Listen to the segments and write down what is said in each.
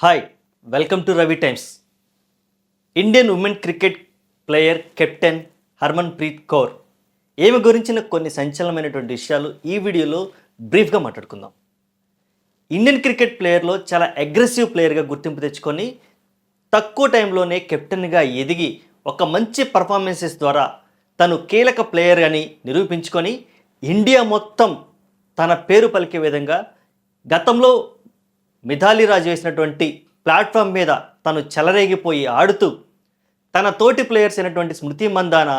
Hi welcome to Ravi times Indian women cricket player captain Harmanpreet Kaur ఈమె గురించిన కొన్ని సంచలనమైనటువంటి విషయాలు ఈ వీడియోలో బ్రీఫ్గా మాట్లాడుకుందాం. ఇండియన్ క్రికెట్ ప్లేయర్లో చాలా అగ్రెసివ్ ప్లేయర్గా గుర్తింపు తెచ్చుకొని తక్కువ టైంలోనే కెప్టెన్గా ఎదిగి ఒక మంచి పర్ఫార్మెన్సెస్ ద్వారా తను కీలక ప్లేయర్ అని నిరూపించుకొని ఇండియా మొత్తం తన పేరు పలికే విధంగా గతంలో మిథాలీ రాజు వేసినటువంటి ప్లాట్ఫామ్ మీద తను చెలరేగిపోయి ఆడుతూ తన తోటి ప్లేయర్స్ అయినటువంటి స్మృతి మందాన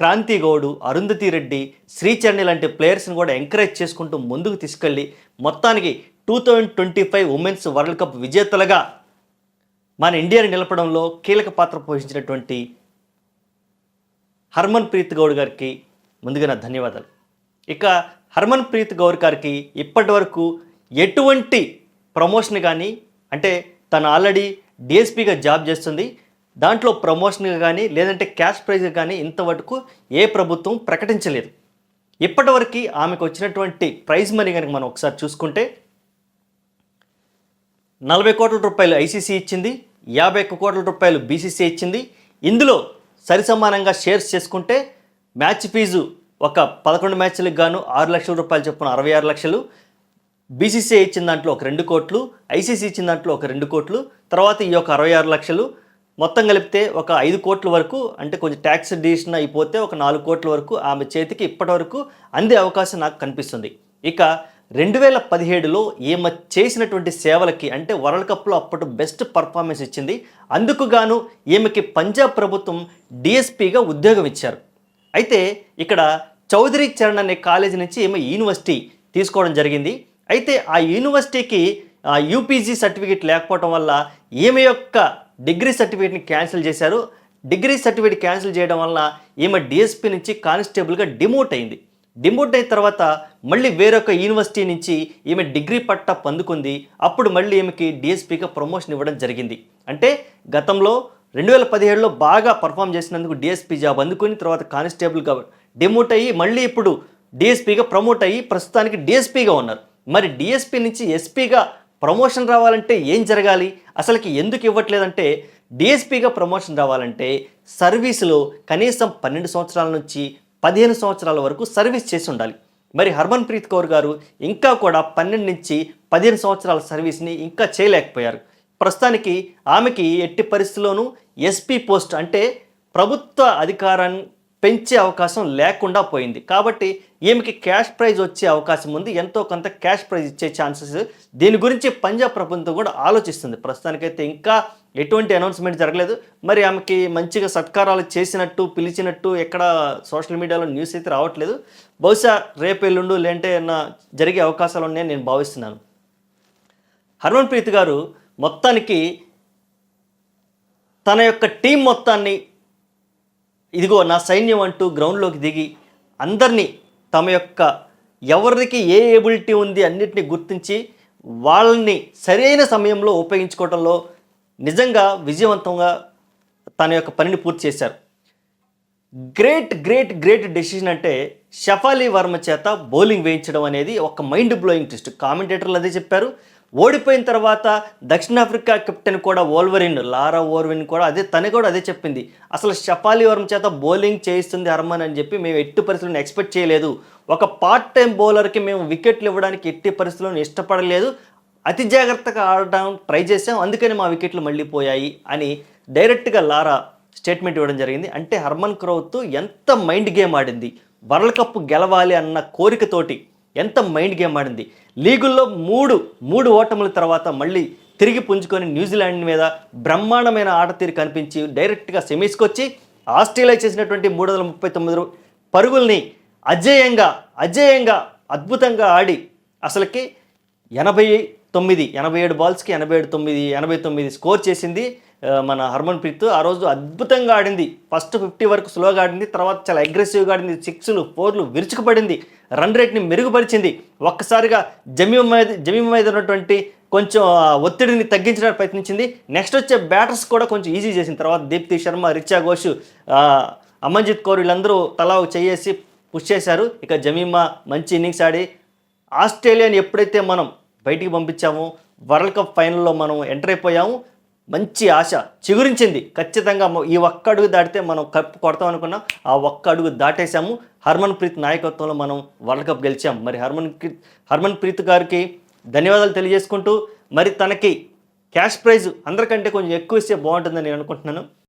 క్రాంతి గౌడు అరుంధతి రెడ్డి శ్రీచరణి లాంటి ప్లేయర్స్ని కూడా ఎంకరేజ్ చేసుకుంటూ ముందుకు తీసుకెళ్ళి మొత్తానికి two thousand twenty five women's world cup విజేతలుగా మన ఇండియాని నిలపడంలో కీలక పాత్ర పోషించినటువంటి హర్మన్ ప్రీత్ గౌడ్ గారికి ముందుగా నా ధన్యవాదాలు. ఇక హర్మన్ ప్రీత్ గౌర్ గారికి ఇప్పటి వరకు ఎటువంటి ప్రమోషన్ కానీ అంటే తను ఆల్రెడీ డిఎస్పీగా జాబ్ చేస్తుంది. దాంట్లో ప్రమోషన్ కానీ లేదంటే క్యాష్ ప్రైజ్ కానీ ఇంతవరకు ఏ ప్రభుత్వం ప్రకటించలేదు. ఇప్పటివరకు ఆమెకు వచ్చినటువంటి ప్రైజ్ మనీ కనుక మనం ఒకసారి చూసుకుంటే నలభై కోట్ల రూపాయలు ఐసీసీ ఇచ్చింది యాభై ఒక్క కోట్ల రూపాయలు బీసీసీ ఇచ్చింది. ఇందులో సరిసమానంగా షేర్స్ చేసుకుంటే మ్యాచ్ ఫీజు ఒక పదకొండు మ్యాచ్లకు గాను ఆరు లక్షల రూపాయలు చొప్పున అరవై ఆరు లక్షలు. బీసీసీ ఇచ్చిన దాంట్లో ఒక రెండు కోట్లు ఐసీసీ ఇచ్చిన దాంట్లో ఒక రెండు కోట్లు తర్వాత ఈ యొక్క అరవై ఆరు లక్షలు మొత్తం కలిపితే ఒక ఐదు కోట్ల వరకు అంటే కొంచెం ట్యాక్స్ డివిషన్ అయిపోతే ఒక నాలుగు కోట్ల వరకు ఆమె చేతికి ఇప్పటి వరకు అందే అవకాశం నాకు కనిపిస్తుంది. ఇక రెండు వేల పదిహేడులో ఈమె చేసినటువంటి సేవలకి అంటే వరల్డ్ కప్లో అప్పటి బెస్ట్ పర్ఫార్మెన్స్ ఇచ్చింది. అందుకు గాను ఈమెకి పంజాబ్ ప్రభుత్వం డిఎస్పీగా ఉద్యోగం ఇచ్చారు. అయితే ఇక్కడ చౌదరి చరణ్ అనే కాలేజీ నుంచి ఈమె యూనివర్సిటీ తీసుకోవడం జరిగింది. అయితే ఆ యూనివర్సిటీకి యూపీజీ సర్టిఫికేట్ లేకపోవడం వల్ల ఈమె యొక్క డిగ్రీ సర్టిఫికేట్ని క్యాన్సిల్ చేశారు. డిగ్రీ సర్టిఫికేట్ క్యాన్సిల్ చేయడం వల్ల ఈమె డిఎస్పీ నుంచి కానిస్టేబుల్గా డిమోట్ అయింది. డిమోట్ అయిన తర్వాత మళ్ళీ వేరొక యూనివర్సిటీ నుంచి ఈమె డిగ్రీ పట్టా పొందుకుంది. అప్పుడు మళ్ళీ ఈమెకి డిఎస్పీగా ప్రమోషన్ ఇవ్వడం జరిగింది. అంటే గతంలో రెండు వేల పదిహేడులో బాగా పర్ఫామ్ చేసినందుకు డిఎస్పీ జాబ్ అందుకుని తర్వాత కానిస్టేబుల్గా డిమోట్ అయ్యి మళ్ళీ ఇప్పుడు డిఎస్పీగా ప్రమోట్ అయ్యి ప్రస్తుతానికి డిఎస్పీగా ఉన్నారు. మరి డిఎస్పీ నుంచి ఎస్పీగా ప్రమోషన్ రావాలంటే ఏం జరగాలి? అసలుకి ఎందుకు ఇవ్వట్లేదంటే డిఎస్పీగా ప్రమోషన్ రావాలంటే సర్వీసులో కనీసం పన్నెండు సంవత్సరాల నుంచి పదిహేను సంవత్సరాల వరకు సర్వీస్ చేసి ఉండాలి. మరి హర్మన్ ప్రీత్ కౌర్ గారు ఇంకా కూడా పన్నెండు నుంచి పదిహేను సంవత్సరాల సర్వీస్ని ఇంకా చేయలేకపోయారు. ప్రస్తుతానికి ఆమెకి ఎట్టి పరిస్థితుల్లోనూ ఎస్పీ పోస్ట్ అంటే ప్రభుత్వ అధికారాన్ని పెంచే అవకాశం లేకుండా పోయింది. కాబట్టి ఈమెకి క్యాష్ ప్రైజ్ వచ్చే అవకాశం ఉంది. ఎంతో కొంత క్యాష్ ప్రైజ్ ఇచ్చే ఛాన్సెస్ దీని గురించి పంజాబ్ ప్రభుత్వం కూడా ఆలోచిస్తుంది. ప్రస్తుతానికైతే ఇంకా ఎటువంటి అనౌన్స్మెంట్ జరగలేదు. మరి ఆమెకి మంచిగా సత్కారాలు చేసినట్టు పిలిచినట్టు ఎక్కడ సోషల్ మీడియాలో న్యూస్ అయితే రావట్లేదు. బహుశా రేపు ఎల్లుండు లేంటే ఏమన్నా జరిగే అవకాశాలు ఉన్నాయని నేను భావిస్తున్నాను. హర్మన్ ప్రీత్ గారు మొత్తానికి తన యొక్క టీం మొత్తాన్ని ఇదిగో నా సైన్యం అంటూ గ్రౌండ్లోకి దిగి అందరినీ తమ యొక్క ఎవరికి ఏ ఏబిలిటీ ఉంది అన్నిటిని గుర్తించి వాళ్ళని సరైన సమయంలో ఉపయోగించుకోవడంలో నిజంగా విజయవంతంగా తన యొక్క పనిని పూర్తి చేశారు. గ్రేట్ గ్రేట్ గ్రేట్ డెసిషన్ అంటే షఫాలి వర్మ చేత బౌలింగ్ వేయించడం అనేది ఒక మైండ్ బ్లోయింగ్ ట్విస్ట్ కామెంటేటర్లు అదే చెప్పారు. ఓడిపోయిన తర్వాత దక్షిణాఫ్రికా కెప్టెన్ కూడా ఓల్వరిన్ లారా ఓర్విన్ కూడా అదే తను కూడా అదే చెప్పింది. అసలు షఫాలి వర్మ చేత బౌలింగ్ చేయిస్తుంది హర్మన్ అని చెప్పి మేము ఎట్టి పరిస్థితులను ఎక్స్పెక్ట్ చేయలేదు. ఒక పార్ట్ టైం బౌలర్కి మేము వికెట్లు ఇవ్వడానికి ఎట్టి పరిస్థితులను ఇష్టపడలేదు. అతి జాగ్రత్తగా ఆడడం ట్రై చేసాం అందుకని మా వికెట్లు మళ్ళీ పోయాయి అని డైరెక్ట్గా లారా స్టేట్మెంట్ ఇవ్వడం జరిగింది. అంటే హర్మన్ క్రౌత్ ఎంత మైండ్ గేమ్ ఆడింది. వరల్డ్ కప్ గెలవాలి అన్న కోరికతోటి ఎంత మైండ్ గేమ్ ఆడింది. లీగుల్లో మూడు మూడు ఓటముల తర్వాత మళ్ళీ తిరిగి పుంజుకొని న్యూజిలాండ్ మీద బ్రహ్మాండమైన ఆట తీరు కనిపించి డైరెక్ట్గా సెమీస్కి వచ్చి ఆస్ట్రేలియా చేసినటువంటి మూడు వందల ముప్పై తొమ్మిది పరుగుల్ని అజేయంగా అజేయంగా అద్భుతంగా ఆడి అసలుకి ఎనభై తొమ్మిది ఎనభై ఏడు బాల్స్కి ఎనభై ఏడు తొమ్మిది ఎనభై తొమ్మిది స్కోర్ చేసింది. మన హర్మన్ ప్రీత్ ఆ రోజు అద్భుతంగా ఆడింది. ఫస్ట్ ఫిఫ్టీ వరకు స్లోగా ఆడింది. తర్వాత చాలా అగ్రెసివ్గా ఆడింది. సిక్స్లు ఫోర్లు విరుచుకుపడింది. రన్ రేట్ని మెరుగుపరిచింది. ఒక్కసారిగా జమీం మీద జమీం మీద ఉన్నటువంటి కొంచెం ఒత్తిడిని తగ్గించడానికి ప్రయత్నించింది. నెక్స్ట్ వచ్చే బ్యాటర్స్ కూడా కొంచెం ఈజీ చేసిన తర్వాత దీప్తి శర్మ రిచా ఘోష్ అమన్జిత్ కౌర్ వీళ్ళందరూ తలా చేసి పుష్ చేశారు. ఇక జమీమా మంచి ఇన్నింగ్స్ ఆడి ఆస్ట్రేలియాని ఎప్పుడైతే మనం బయటికి పంపించామో వరల్డ్ కప్ ఫైనల్లో మనం ఎంటర్ అయిపోయాము. మంచి ఆశ చిగురించింది. ఖచ్చితంగా ఈ ఒక్క అడుగు దాటితే మనం కప్ కొడతాం అనుకున్నాం ఆ ఒక్క అడుగు దాటేశాము. హర్మన్ ప్రీత్ నాయకత్వంలో మనం వరల్డ్ కప్ గెలిచాం. మరి హర్మన్ హర్మన్ ప్రీత్ గారికి ధన్యవాదాలు తెలియజేసుకుంటూ మరి తనకి క్యాష్ ప్రైజ్ అందరికంటే కొంచెం ఎక్కువ ఇస్తే బాగుంటుందని నేను అనుకుంటున్నాను.